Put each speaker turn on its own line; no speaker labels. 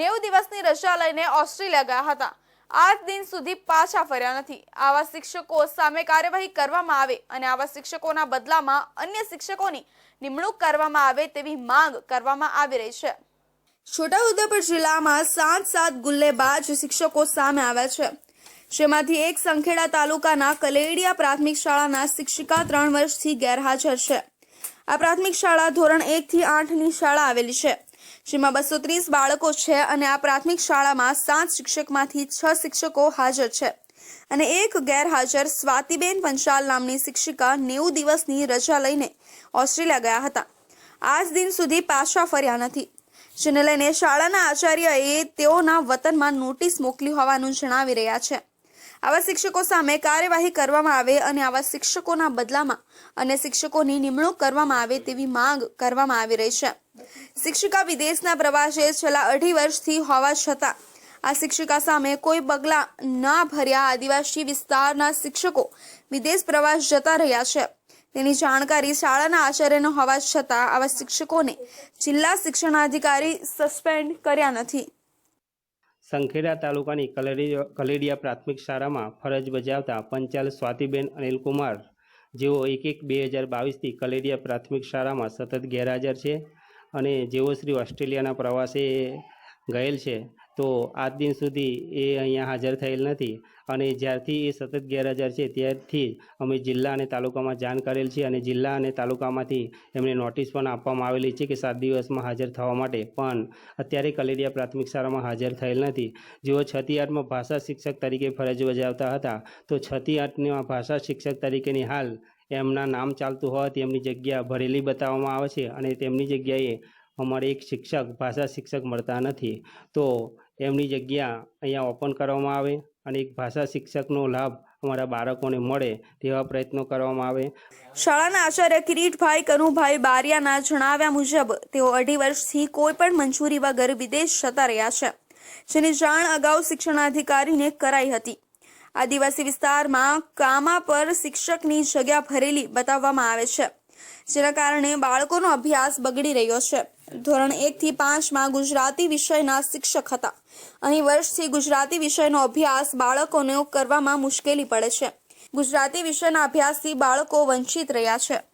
નેવું દિવસની રજા લઈને ઓસ્ટ્રેલિયા ગયા હતા. આજ દિન સુધી પાછા ફર્યા નથી. આવા શિક્ષકો સામે કાર્યવાહી કરવામાં આવે અને આવા શિક્ષકોના બદલામાં અન્ય શિક્ષકોની નિમણૂક કરવામાં આવે તેવી માંગ કરવામાં આવી રહી છે. છોટાઉદેપુર જિલ્લામાં સાત સાત ગુલ્લેબાજ શિક્ષકો સામે આવ્યા છે. જેમાંથી એક સંખેડા તાલુકાના કલેડિયા પ્રાથમિક શાળાના શિક્ષિકા ત્રણ વર્ષથી ગેરહાજર છે. આ પ્રાથમિક શાળા ધોરણ એકથી આઠની શાળા આવેલી છે. જેમાં બસો ત્રીસ બાળકો છે અને આ પ્રાથમિક શાળામાં સાત શિક્ષકમાંથી છ શિક્ષકો હાજર છે. અને એક ગેરહાજર સ્વાતિબેન પંચાલ નામની શિક્ષિકા નેવું દિવસની રજા લઈને ઓસ્ટ્રેલિયા ગયા હતા. આજ દિન સુધી પાછા ફર્યા નથી. જેને લઈને શાળાના આચાર્યએ તેઓના વતનમાં નોટિસ મોકલી હોવાનું જણાવી રહ્યા છે. આવા શિક્ષકો સામે કાર્યવાહી કરવામાં આવે અને આવા શિક્ષકોના બદલામાં અને શિક્ષકોની નિમણૂક કરવામાં આવે તેવી માંગ કરવામાં આવી રહી છે. શિક્ષિકા વિદેશના પ્રવાસે છેલ્લા અઢી વર્ષથી હોવા છતાં આ શિક્ષિકા સામે કોઈ પગલાં ના ભર્યા આદિવાસી વિસ્તારના શિક્ષકો વિદેશ પ્રવાસ જતા રહ્યા છે. તેની જાણકારી શાળાના આચાર્યનો હોવા છતાં આવા શિક્ષકોને જિલ્લા શિક્ષણાધિકારી સસ્પેન્ડ કર્યા નથી.
સંખેડા તાલુકાની કલેડિયા પ્રાથમિક શાળામાં ફરજ બજાવતા પંચાલ સ્વાતિબેન અનિલકુમાર, જેઓ એક એક બે હજાર બાવીસથી કલેડિયા પ્રાથમિક શાળામાં સતત ગેરહાજર છે અને જેઓ શ્રી ઓસ્ટ્રેલિયાના પ્રવાસે ગયેલ છે, તો આજ દિન સુધી એ અહીંયા હાજર થયેલ નથી. અને જ્યારથી એ સતત ગેરહાજર છે, ત્યારથી અમે જિલ્લા અને તાલુકામાં જાણ કરેલ છે અને જિલ્લા અને તાલુકામાંથી એમને નોટિસ પણ આપવામાં આવેલી છે કે સાત દિવસમાં હાજર થવા માટે. પણ અત્યારે કલેરિયા પ્રાથમિક શાળામાં હાજર થયેલ નથી. જેઓ છથી આઠમાં ભાષા શિક્ષક તરીકે ફરજ બજાવતા હતા, તો છથી આઠમાં ભાષા શિક્ષક તરીકેની હાલ એમના નામ ચાલતું હોવાથી એમની જગ્યા ભરેલી બતાવવામાં આવે છે અને તેમની જગ્યાએ અમારે એક શિક્ષક, ભાષા શિક્ષક મળતા નથી. તો એમની જગ્યા અહીંયા ઓપન કરવામાં આવે અને એક ભાષા શિક્ષકનો લાભ અમારા બાળકોને મળે તેવા પ્રયત્નો કરવામાં આવે.
શાળાના આચાર્ય કિરીટભાઈ કનુભાઈ બારિયાના જણાવ્યા મુજબ, તેઓ અઢી વર્ષથી કોઈ પણ મંજૂરી વગર વિદેશ જતા રહ્યા છે, જેની જાણ અગાઉ શિક્ષણાધિકારીને કરાઈ હતી. આદિવાસી વિસ્તારમાં કામા પર શિક્ષકની જગ્યા ભરેલી બતાવવામાં આવે છે. જેના કારણે બાળકોનો અભ્યાસ બગડી રહ્યો છે. ધોરણ એક થી પાંચમાં ગુજરાતી વિષયના શિક્ષક હતા. અહીં વર્ષથી ગુજરાતી વિષયનો અભ્યાસ બાળકોને કરવામાં મુશ્કેલી પડે છે. ગુજરાતી વિષયના અભ્યાસથી બાળકો વંચિત રહ્યા છે.